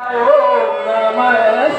कोण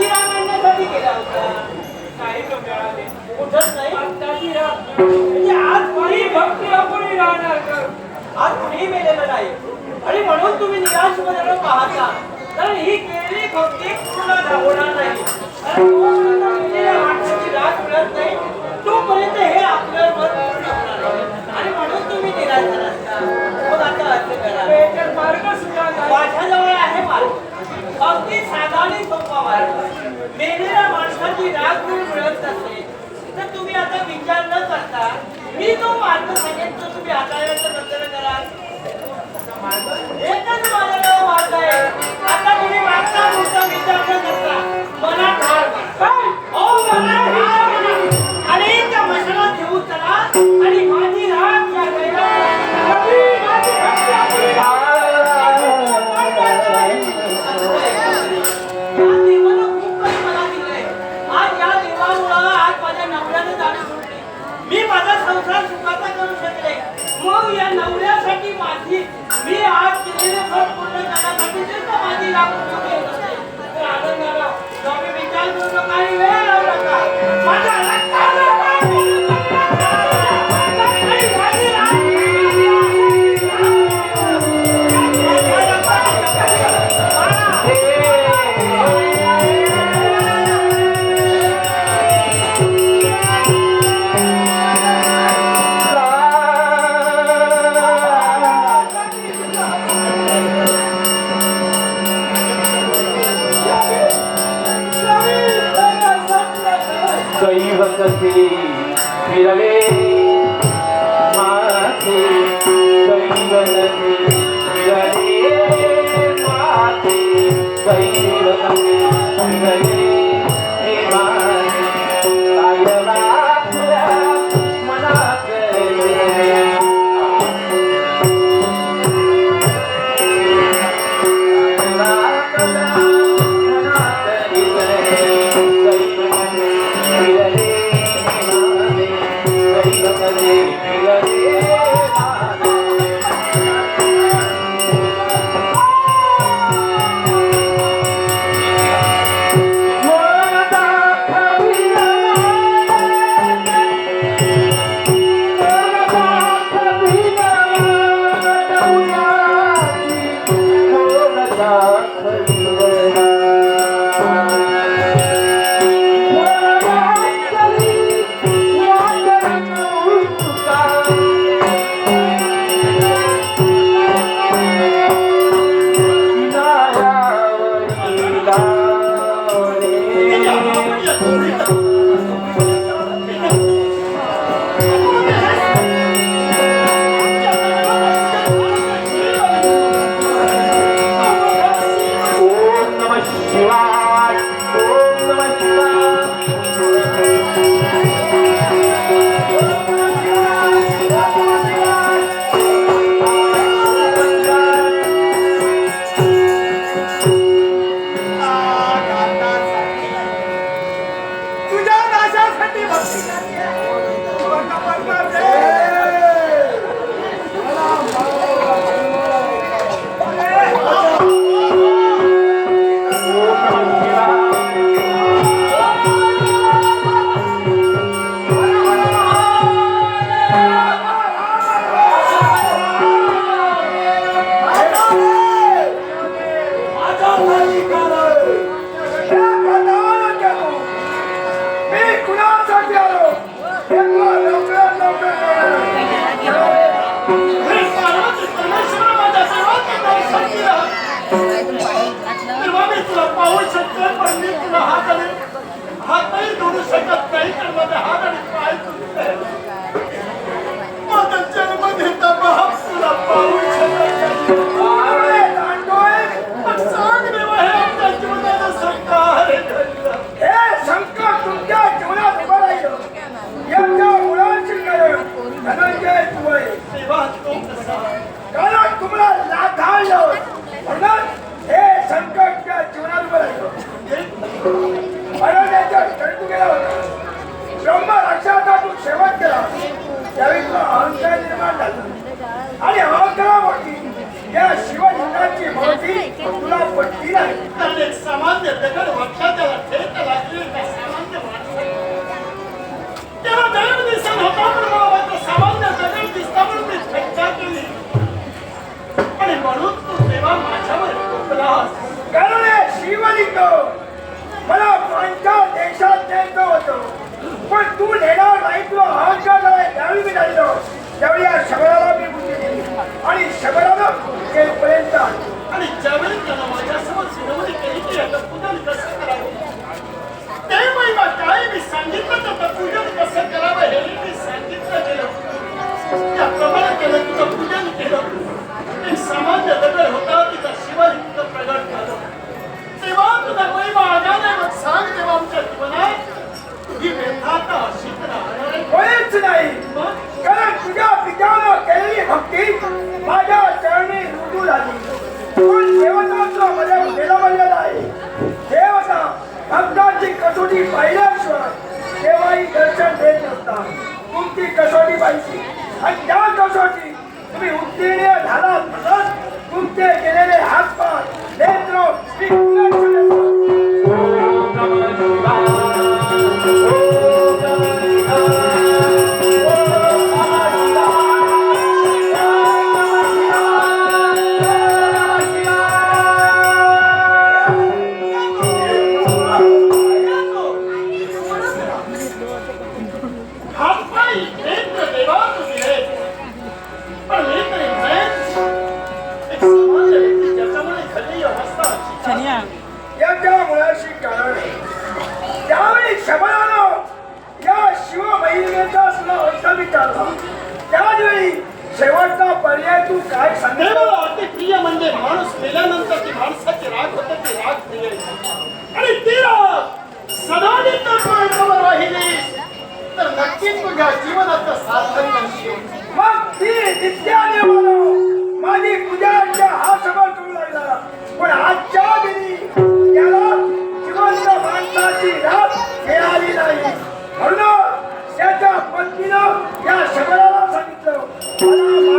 माणसाची ताजी राग आणण्यासाठी गेला होता. काही लोक मिळाले. कुठंच नाही. म्हणजे आज कोणी भक्ती कोणी राहणार का? आज कुणीही मेलेलं नाही. आणि म्हणून तुम्ही निराश पाहता. कारण ही केलेली भक्ती पूर्ण नाही. कारण जोपर्यंत मेलेल्या माणसाची राग मिळत नाही. तोपर्यंत हे आपलं नाही. आणि म्हणून तुम्ही निराश झालात का? मग आता करा. माझ्याजवळ आहे मार्ग. अगदी साधा आणि सोपा मार्ग मेलेल्या माणसाची राग जर मिळत नसेल तर तुम्ही आता विचार न करता मी तो मार्ग सांगेन तो तुम्ही हाताळण्याचा नंतर कराल. एकच माझ्याजवळ मार्ग आहे आता तुम्ही मागचा पुढचा विचार न करता मनात हार काय? हो, ओम मनात हार पूर्ण करण्यासाठी सुद्धा माझी राग पूर्ण شكت فإن المدى هذا لإسرائيل दायित्व अहंकार झालाय त्यावेळी मी झालेलो त्यावेळी या शबराला मी बुद्धी दिली. आणि शबरानं केपर्यंत आणि ज्यावेळी त्याला माझ्यासमोर विनवणी केली की याचं पूजन कसं करावं? ते महिमा काय मी सांगितलं तर पूजन कसं करावं हे मी सांगितलं केलं त्याप्रमाणे केलं तुझं पूजन केलं. एक सामान्य दगड होता तिचा तिथं प्रगट झालं. तेव्हा तुझा महिमा आगाने मग सांग तेव्हा आमच्या जीवनात. ही व्यथा आता अशीच राहणार आहे. कोणीच नाही. कारण तुझ्या पित्यानं केलेली भक्ती माझ्या चरणी रुजू झाली. पण देवतांचा मध्ये गेला आहे. देवता भक्तांची कसोटी पाहिल्याशिवाय केव्हाही दर्शन देत नसतात. तुमची कसोटी पाहिजे? आणि त्या कसोटी. आणि तिला राग सदा राहिली. तर नक्कीच तुझ्या जीवनाचं सार्थक करशील मग ती नित्याने मानव माझी पूजाच्या हा सगळं करू लागला पण आजच्या दिनी त्याला जिवंत माणसाची रात मिळाली नाही. म्हणून त्याच्या पत्नीनं या शबराला सांगितलं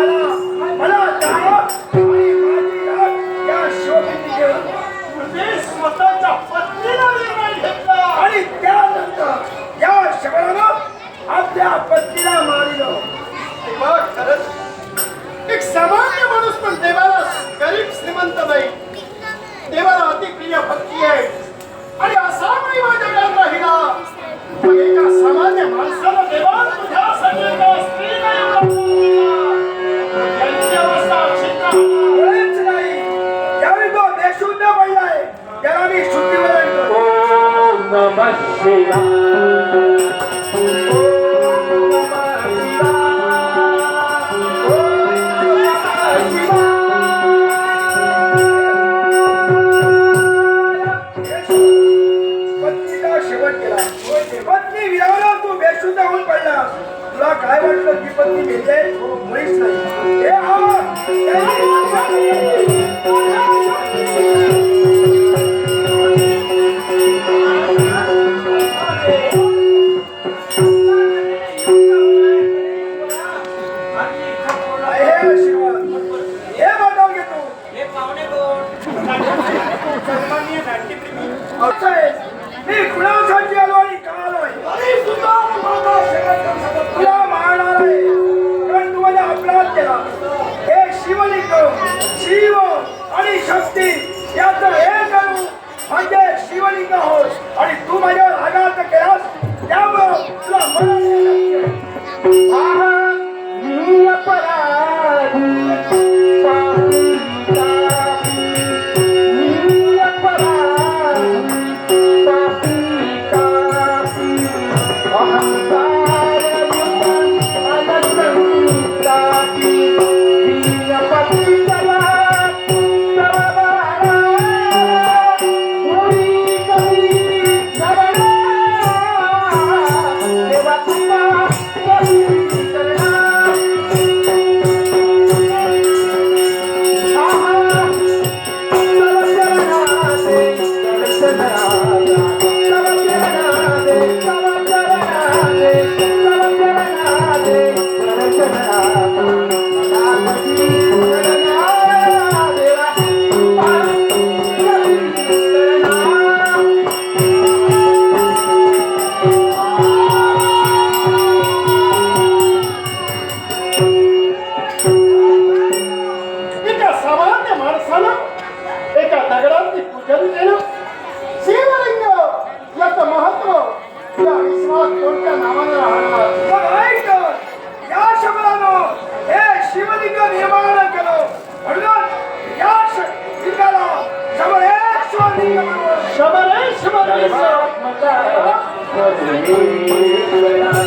नमः मी कुणासाठी आलो आणि का आलोय तुला मारणार आहे कारण मला अपराध केला हे शिवलिंग शिव आणि शक्ती याचं हे करू म्हणजे शिवलिंग होय आणि समाज कोणत्या नावाने राहणार या शब्दानं हे शिवलिंग निर्माण केलं. म्हणून या लिंगाला शबरेश्वर लिंग शबरेश्वर लिंग